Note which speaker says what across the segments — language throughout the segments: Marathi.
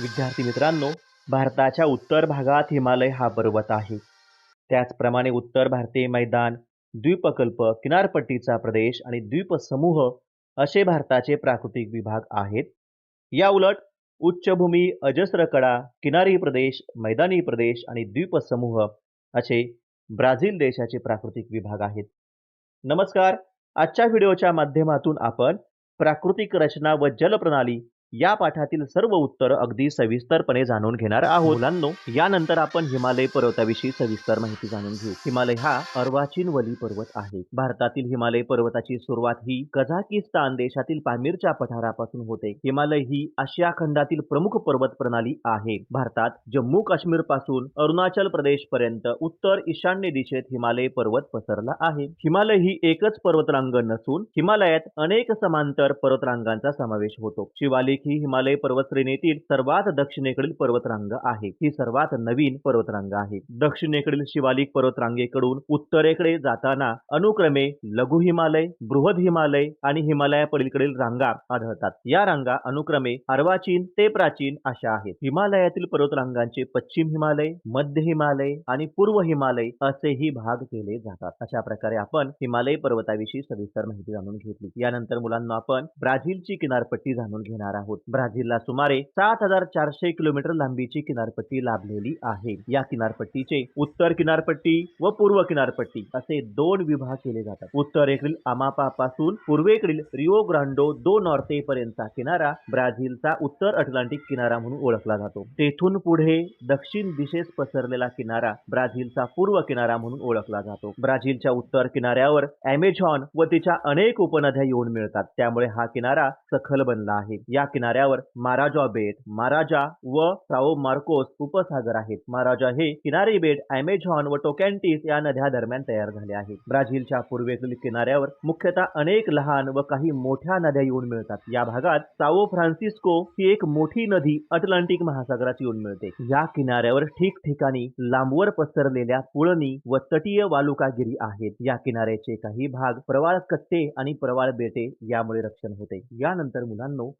Speaker 1: विद्यार्थी मित्रांनो भारताच्या उत्तर भागात हिमालय हा पर्वत आहे. त्याचप्रमाणे उत्तर भारतीय मैदान द्वीपकल्प किनारपट्टीचा प्रदेश आणि द्वीपसमूह असे भारताचे प्राकृतिक विभाग आहेत. या उलट उच्चभूमी अजस्र कडा किनारी प्रदेश मैदानी प्रदेश आणि द्वीपसमूह असे ब्राझील देशाचे प्राकृतिक विभाग आहेत. नमस्कार आजच्या व्हिडिओच्या माध्यमातून आपण प्राकृतिक रचना व जलप्रणाली या पाठातील सर्व उत्तर अगदी सविस्तरपणे जाणून घेणार आहोत. मुलांनो यानंतर आपण हिमालय पर्वताविषयी सविस्तर माहिती जाणून घेऊ. हिमालय हा अर्वाचीन वली पर्वत आहे. भारतातील हिमालय पर्वताची सुरुवात ही कझाकिस्तान देशातील पामीरच्या पठारापासून होते. हिमालय ही आशिया खंडातील प्रमुख पर्वत प्रणाली आहे. भारतात जम्मू काश्मीरपासून अरुणाचल प्रदेश पर्यंत उत्तर ईशान्य दिशेत हिमालय पर्वत पसरला आहे. हिमालय ही एकच पर्वतरांग नसून हिमालयात अनेक समांतर पर्वतरांगांचा समावेश होतो. शिवालिक ही हिमालय पर्वतश्रेणीतील सर्वात दक्षिणेकडील पर्वतरांग आहे. ही सर्वात नवीन पर्वतरांग आहे. दक्षिणेकडील शिवालिक पर्वतरांगेकडून उत्तरेकडे जाताना अनुक्रमे लघु हिमालय बृहद हिमालय आणि हिमालया पलीकडील रांगा आढळतात. या रांगा अनुक्रमे अर्वाचीन ते प्राचीन अशा आहेत. हिमालयातील पर्वतरांगांचे पश्चिम हिमालय मध्य हिमालय आणि पूर्व हिमालय असेही भाग केले जातात. अशा प्रकारे आपण हिमालय पर्वताविषयी सविस्तर माहिती जाणून घेतली. यानंतर मुलांना आपण ब्राझीलची किनारपट्टी जाणून घेणार आहोत. ब्राझीलला सुमारे सात हजार चारशे किलोमीटर लांबीची किनारपट्टी लाभलेली आहे. या किनारपट्टीचे उत्तर किनारपट्टी व पूर्व किनारपट्टी असे दोन विभाग केले जातात. उत्तरेकडील अमापा पासून पूर्वेकडील रिओ ग्रांडो दो नॉर्ते पर्यंतचा किनारा ब्राझीलचा उत्तर अटलांटिक किनारा म्हणून ओळखला जातो. तेथून पुढे दक्षिण दिशेस पसरलेला किनारा ब्राझीलचा पूर्व किनारा म्हणून ओळखला जातो. ब्राझीलच्या उत्तर किनाऱ्यावर अमेझॉन व तिच्या अनेक उपनद्या येऊन मिळतात. त्यामुळे हा किनारा सखल बनला आहे. या किनाऱ्यावर माराजा बेट. माराजा व साओ मार्कोस उपसागर आहेत. माराजा हे किनारी बेट अमेझॉन व टोकॅन्टिस या नद्या दरम्यान तयार झाले आहेत. ब्राझीलच्या पूर्वेकडील किनाऱ्यावर मुख्यतः अनेक लहान व काही मोठ्या नद्या येऊन मिळतात. या भागात साओ फ्रान्सिस्को ही एक मोठी नदी अटलांटिक महासागरात येऊन मिळते. या किनाऱ्यावर ठिकठिकाणी लांबवर पसरलेल्या पुळणी व तटीय वालुकागिरी आहेत. या किनाऱ्याचे काही भाग प्रवाळ कट्टे आणि प्रवाळ बेटे यामुळे रक्षण होते. यानंतर मुलांनो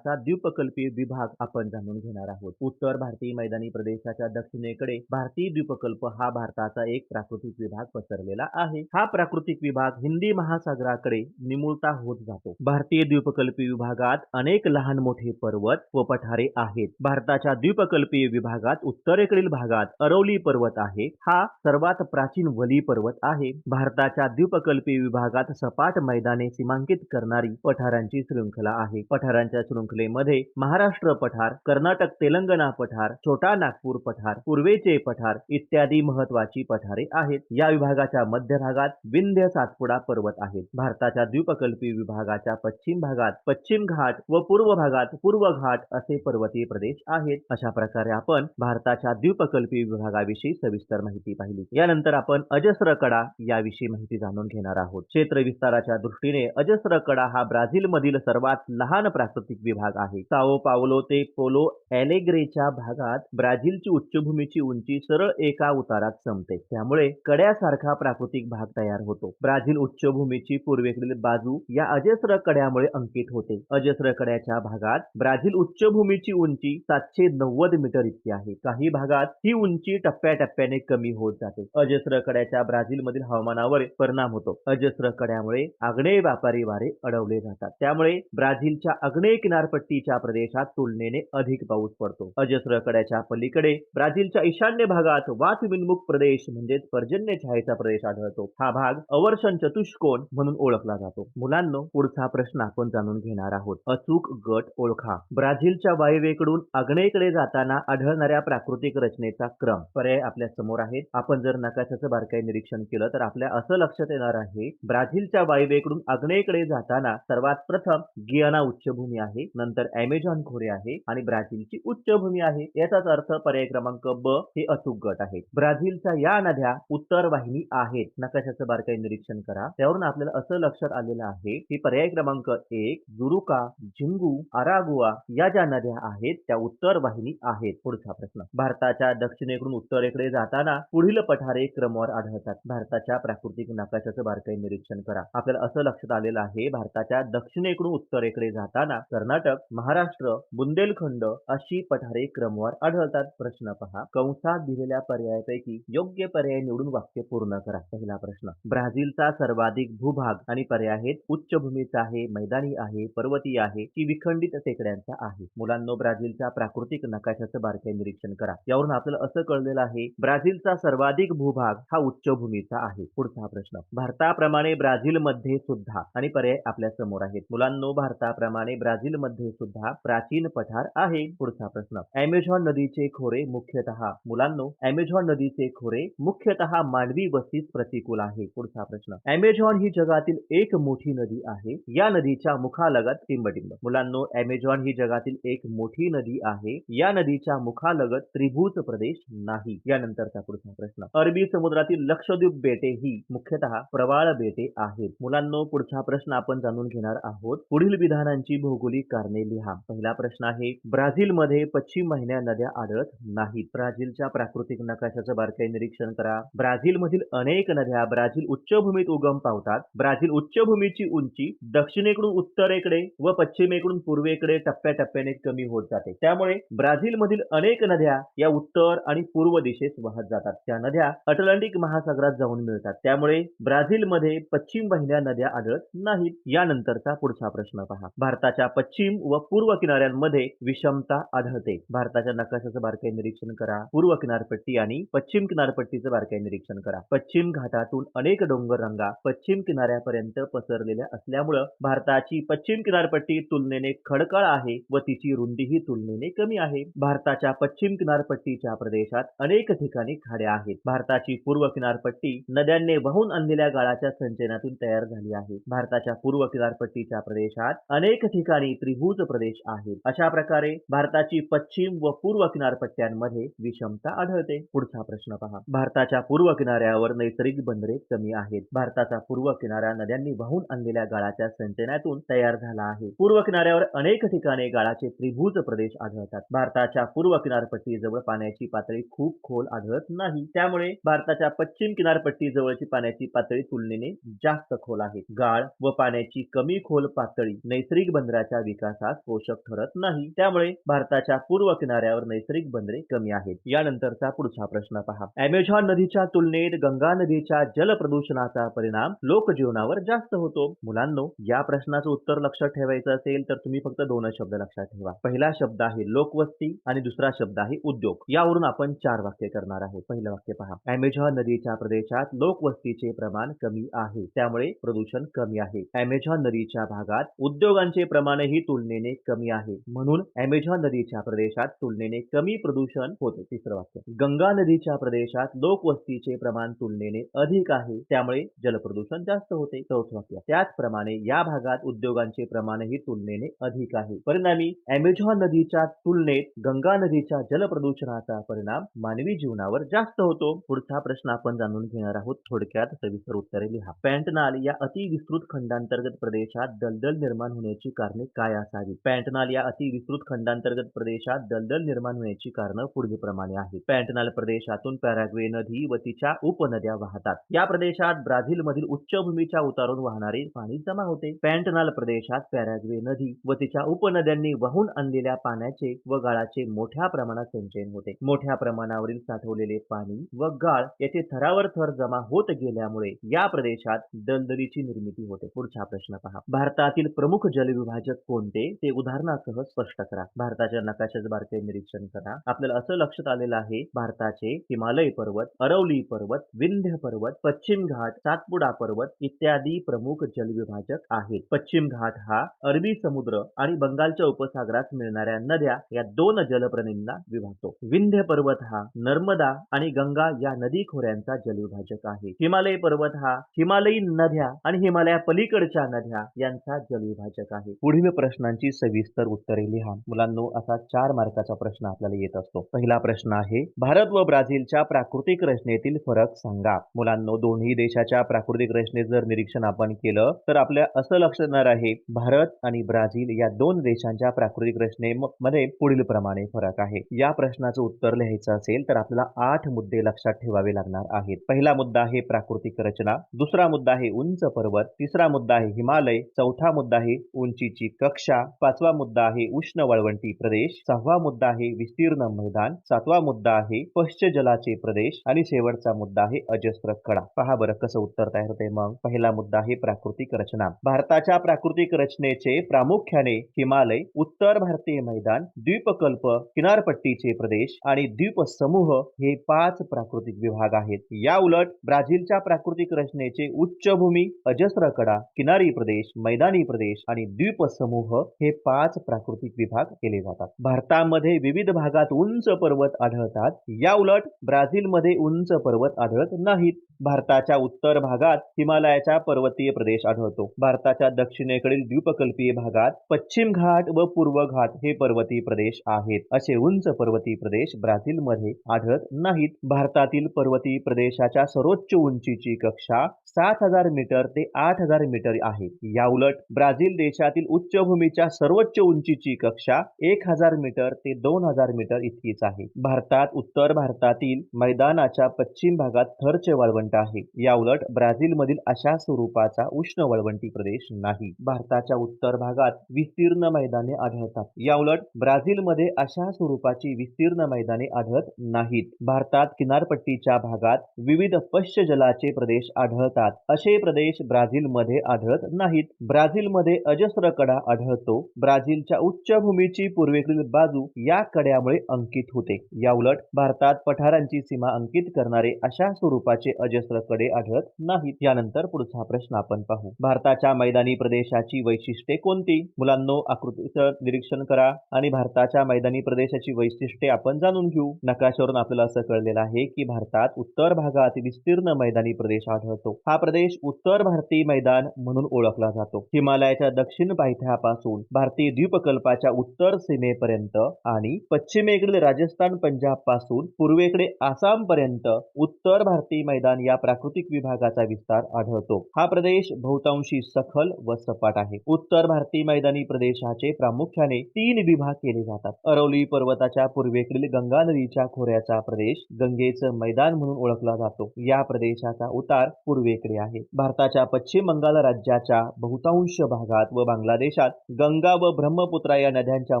Speaker 1: भारताचा द्विपकल्पीय विभाग आपण जाणून घेणार आहोत. उत्तर भारतीय मैदानी प्रदेशाच्या दक्षिणेकडे भारतीय द्विपकल्प हा भारताचा एक प्राकृतिक विभाग पसरलेला आहे. हा प्राकृतिक विभाग हिंदी महासागराकडे निमुळता होत जातो. भारतीय द्विपकल्पीय विभागात अनेक लहान मोठे पर्वत व पठारे आहेत. भारताच्या द्विपकल्पीय विभागात उत्तरेकडील भागात अरवली पर्वत आहे. हा सर्वात प्राचीन वली पर्वत आहे. भारताच्या द्विपकल्पीय विभागात सपाट मैदाने सीमांकित करणारी पठारांची शृंखला आहे. पठारांच्या शृंखलेमध्ये महाराष्ट्र पठार कर्नाटक तेलंगणा पठार छोटा नागपूर पठार पूर्वेचे पठार इत्यादी महत्वाची पठारे आहेत. या विभागाच्या मध्य भागात विंध्य सातपुडा पर्वत आहेत. भारताच्या द्विपकल्पी विभागाच्या पश्चिम भागात पश्चिम घाट व पूर्व भागात पूर्व घाट असे पर्वतीय प्रदेश आहेत. अशा प्रकारे आपण भारताच्या द्विपकल्पी विभागाविषयी सविस्तर माहिती पाहिली. यानंतर आपण अजस्र कडा याविषयी माहिती जाणून घेणार आहोत. क्षेत्र विस्ताराच्या दृष्टीने अजस्र कडा हा ब्राझील मधील सर्वात लहान प्राकृतिक विभाग आहे. साओ पावलो ते पोलो एलेग्रेच्या भागात ब्राझीलची उच्चभूमीची उंची सरळ एका उतारात संपते. त्यामुळे कड्यासारखा प्राकृतिक भाग तयार होतो. ब्राझील उच्चभूमीची पूर्वेकडील बाजू या अजस्र कड्यामुळे अंकित होते. अजस्र कड्याच्या भागात ब्राझील उच्चभूमीची उंची सातशे नव्वद मीटर इतकी आहे. काही भागात ही उंची टप्प्याटप्प्याने कमी होत जाते. अजस्र कड्याच्या ब्राझील मधील हवामानावर परिणाम होतो. अजस्र कड्यामुळे आग्नेय व्यापारी वारे अडवले जातात. त्यामुळे ब्राझीलच्या आग्नेय किनारपट्टीच्या प्रदेशात तुलनेने अधिक पाऊस पडतो. अजस्र कड्याच्या पलीकडे ब्राझीलच्या ईशान्य भागात वातविन्मुख प्रदेश म्हणजेच पर्जन्य छायेचा प्रदेश आढळतो. हा भाग अवर्षण चतुष्कोण म्हणून ओळखला जातो. मुलांनो पुढचा प्रश्न आपण जाणून घेणार आहोत. अचूक गट ओळखा. ब्राझीलच्या वायव्येकडून आग्नेयकडे जाताना आढळणाऱ्या प्राकृतिक रचनेचा क्रम. पर्याय आपल्यासमोर आहेत. आपण जर नकाशाचं बारकाई निरीक्षण केलं तर आपल्या असं लक्षात येणार आहे ब्राझीलच्या वायव्येकडून आग्नेयकडे जाताना सर्वात प्रथम गियाना उच्चभूमी आहे. नंतर अमेझॉन खोरे आहे आणि ब्राझीलची उच्चभूमी आहे. याचाच अर्थ पर्याय क्रमांक ब हे अचूक गट आहे ब्राझीलच्या या नद्या उत्तर वाहिनी आहेत. नकाशाचं बारकाई निरीक्षण करा. त्यावरून आपल्याला असं लक्षात आलेलं आहे की पर्याय क्रमांक एक जुरुका झिंगू अरागुआ या ज्या नद्या आहेत त्या उत्तर वाहिनी आहेत. पुढचा प्रश्न. भारताच्या दक्षिणेकडून उत्तरेकडे जाताना पुढील पठारे क्रमवार आढळतात. भारताच्या प्राकृतिक नकाशाचं बारकाई निरीक्षण करा. आपल्याला असं लक्षात आलेलं आहे भारताच्या दक्षिणेकडून उत्तरेकडे जाताना कर्नाटक कर्नाटक महाराष्ट्र बुंदेलखंड अशी पठारे क्रमवार आढळतात. प्रश्न पहा. कंसात दिलेल्या पर्यायापैकी योग्य पर्याय निवडून वाक्य पूर्ण करा. पहिला प्रश्न. ब्राझीलचा सर्वाधिक भूभाग आणि पर्याय आहेत. उच्चभूमीचा आहे मैदानी आहे पर्वतीय आहे की विखंडित टेकड्यांचा आहे. मुलांनो ब्राझीलच्या प्राकृतिक नकाशाचं बारकाई निरीक्षण करा. यावरून आपल्याला असं कळलेलं आहे ब्राझीलचा सर्वाधिक भूभाग हा उच्चभूमीचा आहे. पुढचा प्रश्न. भारताप्रमाणे ब्राझीलमध्ये सुद्धा आणि पर्याय आपल्यासमोर आहेत. मुलांनो भारताप्रमाणे ब्राझीलमध्ये मध्ये सुद्धा प्राचीन पठार आहे. पुढचा प्रश्न. अमेझॉन नदीचे खोरे मुख्यतः मुलांनो अमेझॉन नदीचे खोरे मुख्यतः मानवी वस्तीस प्रतिकूल आहे. पुढचा प्रश्न. अमेझॉन ही जगातील एक मोठी नदी आहे. या नदीच्या मुखालगत टिंबटिंब. मुलांनो अमेझॉन ही जगातील एक मोठी नदी आहे. या नदीच्या मुखालगत त्रिभुज प्रदेश नाही. यानंतरचा पुढचा प्रश्न. अरबी समुद्रातील लक्षद्वीप बेटे ही मुख्यतः प्रवाळ बेटे आहेत. मुलांनो पुढचा प्रश्न आपण जाणून घेणार आहोत. पुढील विधानांची भौगोलिक कारणे लिहा पहिला प्रश्न आहे. ब्राझीलमध्ये पश्चिम महिन्या नद्या आढळत नाहीत. ब्राझीलच्या प्राकृतिक नकाशाचं बारकाई निरीक्षण करा. ब्राझीलमधील अनेक नद्या ब्राझील उच्चभूमीत उगम पावतात. ब्राझील उच्चभूमीची उंची दक्षिणेकडून उत्तरेकडे व पश्चिमेकडून पूर्वेकडे टप्प्याटप्प्याने कमी होत जाते. त्यामुळे ब्राझीलमधील अनेक नद्या या उत्तर आणि पूर्व दिशेस वाहत जातात. त्या नद्या अटलांटिक महासागरात जाऊन मिळतात. त्यामुळे ब्राझीलमध्ये पश्चिम महिन्या नद्या आढळत नाहीत. यानंतरचा पुढचा प्रश्न पहा. भारताच्या पश्चिम व पूर्व किनाऱ्यांमध्ये विषमता आढळते. भारताच्या नकाशाचं बारकाई निरीक्षण करा. पूर्व किनारपट्टी आणि पश्चिम किनारपट्टीचं बारकाई निरीक्षण करा. पश्चिम घाटातून अनेक डोंगर रंगा पश्चिम किनाऱ्यापर्यंत पसरलेल्या असल्यामुळं भारताची पश्चिम किनारपट्टी तुलनेने खडकाळ आहे व तिची रुंदीही तुलनेने कमी आहे. भारताच्या पश्चिम किनारपट्टीच्या प्रदेशात अनेक ठिकाणी खाड्या आहेत. भारताची पूर्व किनारपट्टी नद्यांनी वाहून आणलेल्या गाळाच्या संचयनातून तयार झाली आहे. भारताच्या पूर्व किनारपट्टीच्या प्रदेशात अनेक ठिकाणी त्रिभुज प्रदेश आहेत अशा प्रकारे भारताची पश्चिम व पूर्व किनारपट्ट्यांमध्ये विषमता आढळते. पुढचा प्रश्न पहा. भारताच्या पूर्व किनाऱ्यावर नैसर्गिक बंदरे कमी आहेत. भारताचा पूर्व किनारा नद्यांनी वाहून आणलेल्या गाळाच्या संचयनातून तयार झाला आहे. पूर्व किनाऱ्यावर अनेक ठिकाणी गाळाचे त्रिभुज प्रदेश आढळतात. भारताच्या पूर्व किनारपट्टीजवळ पाण्याची पातळी खूप खोल आढळत नाही. त्यामुळे भारताच्या पश्चिम किनारपट्टीजवळची पाण्याची पातळी तुलनेने जास्त खोल आहे. गाळ व पाण्याची कमी खोल पातळी नैसर्गिक बंदराच्या विकासास पोषक ठरत नाही. त्यामुळे भारताच्या पूर्व किनाऱ्यावर नैसर्गिक बंदरे कमी आहेत. यानंतरचा पुढचा प्रश्न पहा. अमेझॉन नदीच्या तुलनेत गंगा नदीच्या जल प्रदूषणाचा परिणाम लोकजीवनावर जास्त होतो. मुलांनो या प्रश्नाचं उत्तर लक्षात ठेवायचं असेल तर तुम्ही फक्त दोनच शब्द लक्षात ठेवा. पहिला शब्द आहे लोकवस्ती आणि दुसरा शब्द आहे उद्योग. यावरून आपण चार वाक्य करणार आहोत. पहिलं वाक्य पहा. अमेझॉन नदीच्या प्रदेशात लोकवस्तीचे प्रमाण कमी आहे. त्यामुळे प्रदूषण कमी आहे. अमेझॉन नदीच्या भागात उद्योगांचे प्रमाणही तुलनेने कमी आहे. म्हणून अमेझॉन नदीच्या प्रदेशात तुलनेने कमी प्रदूषण होते. तिसरं वाक्य. गंगा नदीच्या प्रदेशात लोकवस्तीचे प्रमाण तुलनेने अधिक आहे. त्यामुळे जलप्रदूषण जास्त होते. चौथं वाक्य. त्याचप्रमाणे या भागात उद्योगांचे प्रमाणही तुलनेने अधिक आहे. परिणामी अमेझॉन नदीच्या तुलनेत गंगा नदीच्या जलप्रदूषणाचा परिणाम मानवी जीवनावर जास्त होतो. पुढचा प्रश्न आपण जाणून घेणार आहोत. थोडक्यात सविस्तर उत्तरे लिहा. पॅन्टनाल या अतिविस्तृत खंडांतर्गत प्रदेशात दलदल निर्माण होण्याची कारणे काय असावी पॅन्टनाल या अतिविस्तृत खंडांतर्गत प्रदेशात दलदल निर्माण होण्याची कारणं पुढीलप्रमाणे आहेत पॅन्टनाल प्रदेशातून पॅराग्वे नदी व तिच्या उपनद्या वाहतात. या प्रदेशात ब्राझीलमधील उच्चभूमीच्या उतारून वाहणारे पाणी जमा होते. पॅन्टनाल प्रदेशात पॅराग्वे नदी व तिच्या उपनद्यांनी वाहून आणलेल्या पाण्याचे व गाळाचे मोठ्या प्रमाणात संचयन होते. मोठ्या प्रमाणावरील साठवलेले पाणी व गाळ याचे थरावर थर जमा होत गेल्यामुळे या प्रदेशात दलदलीची निर्मिती होते. पुढचा प्रश्न पहा. भारतातील प्रमुख जलविभाजक कोण? कोणते ते उदाहरणासह स्पष्ट करा. भारताच्या नकाशाचं बारकाई निरीक्षण करा. आपल्याला असं लक्षात आलेलं आहे भारताचे हिमालय पर्वत अरवली पर्वत विंध्य पर्वत पश्चिम घाट सातपुडा पर्वत इत्यादी प्रमुख जलविभाजक आहेत. पश्चिम घाट हा अरबी समुद्र आणि बंगालच्या उपसागरात मिळणाऱ्या नद्या या दोन जलप्रणींना विभागतो. विंध्य पर्वत हा नर्मदा आणि गंगा या नदी खोऱ्यांचा जलविभाजक आहे. हिमालय पर्वत हा हिमालयीन नद्या आणि हिमालया पलीकडच्या नद्या यांचा जलविभाजक आहे. पुढील प्रश्न प्रश्नांची सविस्तर उत्तरे लिहा. मुलांनो असा चार मार्काचा प्रश्न आपल्याला येत असतो. पहिला प्रश्न आहे भारत व ब्राझीलच्या प्राकृतिक रचनेतील फरक सांगा. मुलांनो दोन्ही देशाच्या प्राकृतिक रचनेत जर निरीक्षण आपण केलं तर आपल्या असं लक्षात येणार आहे भारत आणि ब्राझील या दोन देशांच्या प्राकृतिक रचनेमध्ये पुढील प्रमाणे फरक आहे. या प्रश्नाचं उत्तर लिहायचं असेल तर आपल्याला आठ मुद्दे लक्षात ठेवावे लागणार आहेत. पहिला मुद्दा आहे प्राकृतिक रचना दुसरा मुद्दा आहे उंच पर्वत तिसरा मुद्दा आहे हिमालय चौथा मुद्दा आहे उंचीची कक्ष. कक्षा पाचवा मुद्दा आहे उष्ण वाळवंटी प्रदेश. सहावा मुद्दा आहे विस्तीर्ण मैदान. सातवा मुद्दा आहे पश्च जलाचे प्रदेश. आणि शेवटचा मुद्दा आहे अजस्त्र कडा. पहा बरं कसं उत्तर तयार होते मग. पहिला मुद्दा आहे प्राकृतिक रचना. भारताच्या प्राकृतिक रचनेचे प्रामुख्याने हिमालय उत्तर भारतीय मैदान द्वीपकल्प किनारपट्टीचे प्रदेश आणि द्वीप समूह हे पाच प्राकृतिक विभाग आहेत. या उलट ब्राझीलच्या प्राकृतिक रचनेचे उच्चभूमी अजस्त्र कडा किनारी प्रदेश मैदानी प्रदेश आणि द्वीप समूह हे पाच प्राकृतिक विभाग केले जातात. भारतामध्ये विविध भागात उंच पर्वत आढळतात. या उलट ब्राझीलमध्ये उंच पर्वत आढळत नाहीत. भारताच्या उत्तर भागात हिमालयाचा पर्वतीय प्रदेश आढळतो. भारताच्या दक्षिणेकडील द्वीपकल्पीय भागात पश्चिम घाट व पूर्व घाट हे पर्वतीय प्रदेश आहेत. असे उंच पर्वतीय प्रदेश ब्राझीलमध्ये आढळत नाहीत. भारतातील पर्वतीय प्रदेशाच्या सर्वोच्च उंचीची कक्षा सात हजार मीटर ते आठ हजार मीटर आहे. या उलट ब्राझील देशातील उच्चभूमीच्या सर्वोच्च उंचीची कक्षा एक हजार मीटर ते दोन हजार मीटर इतकीच आहे. भारतात उत्तर भारतातील मैदानाच्या पश्चिम भागात थरचे वाळवंट आहे. याउलट ब्राझीलमधील अशा स्वरूपाचा उष्ण वाळवंटी प्रदेश नाही. भारताच्या उत्तर भागात विस्तीर्ण मैदाने आढळतात. याउलट ब्राझीलमध्ये अशा स्वरूपाची विस्तीर्ण मैदाने आढळत नाहीत. भारतात किनारपट्टीच्या भागात विविध पश्च जलाचे प्रदेश आढळतात. असे प्रदेश ब्राझीलमध्ये आढळत नाहीत. ब्राझीलमध्ये अजस्र कडा आढळतो. ब्राझीलच्या उच्चभूमीची पूर्वेकडील बाजू या कड्यामुळे अंकित होते. याउलट भारतात पठारांची सीमा अंकित करणारे अशा स्वरूपाचे अजस्र कडे आढळत नाहीत. यानंतर पुढचा प्रश्न आपण पाहू. भारताच्या मैदानी प्रदेशाची वैशिष्ट्ये कोणती? मुलांनो आकृतीचं निरीक्षण करा आणि भारताच्या मैदानी प्रदेशाची वैशिष्ट्ये आपण जाणून घेऊ. नकाशावरून आपल्याला असं कळलेलं आहे की भारतात उत्तर भागात विस्तीर्ण मैदानी प्रदेश आढळतो. हा प्रदेश उत्तर भारतीय मैदान म्हणून ओळखला जातो. हिमालयाच्या दक्षिण पायथ्यापासून भारतीय द्वीपकल्पाच्या उत्तर सीमेपर्यंत आणि पश्चिमेकडील राजस्थान पंजाबपासून पूर्वेकडे आसाम पर्यंत उत्तर भारतीय मैदान या प्राकृतिक विभागाचा विस्तार आढळतो. हा प्रदेश बहुतांशी सखल व सपाट आहे. उत्तर भारतीय मैदानी प्रदेशाचे प्रामुख्याने तीन विभाग केले जातात. अरवली पर्वताच्या पूर्वेकडील गंगा नदीच्या खोऱ्याचा प्रदेश गंगेचं मैदान म्हणून ओळखला जातो. या प्रदेशाचा उतार पूर्वेकडे आहे. भारताच्या पश्चिम बंगाल राज्याच्या बहुतांश भागात व बांगलादेशात गंगा व ब्रह्मपुत्रा या नद्यांच्या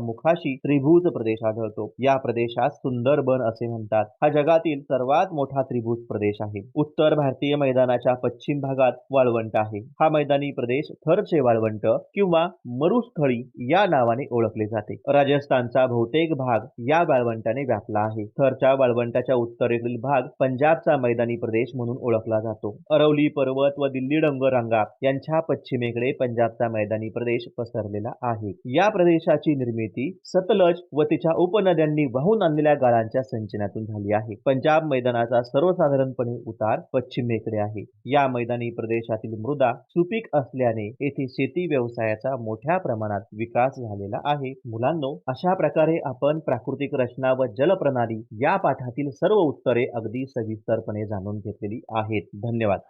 Speaker 1: मुखाशी त्रिभुज प्रदेश आढळतो. या प्रदेशात सुंदरबन असे म्हणतात. हा जगातील सर्वात मोठा त्रिभुज प्रदेश आहे. उत्तर भारतीय मैदानाच्या पश्चिम भागात वाळवंट आहे. हा मैदानी प्रदेश थरचे वाळवंट किंवा मरुस्थळी या नावाने ओळखले जाते. राजस्थानचा बहुतेक भाग या वाळवंटाने व्यापला आहे. थरच्या वाळवंटाच्या उत्तरेतील भाग पंजाबचा मैदानी प्रदेश म्हणून ओळखला जातो. अरवली पर्वत व दिल्ली डोंगररांगा यांच्या पश्चिमेकडे पंजाबचा मैदानी प्रदेश पसरलेला आहे. या प्रदेशाची निर्मिती सतलज व तिच्या उपनद्यांनी वाहून आणलेल्या गाळांच्या संचनातून झाली आहे. पंजाब मैदानाचा सर्वसाधारणपणे उतार पश्चिमेकडे आहे. या मैदानी प्रदेशातील मृदा सुपीक असल्याने येथे शेती व्यवसायाचा मोठ्या प्रमाणात विकास झालेला आहे. मुलांनो अशा प्रकारे आपण प्राकृतिक रचना व जलप्रणाली या पाठातील सर्व उत्तरे अगदी सविस्तरपणे जाणून घेतलेली आहेत. धन्यवाद.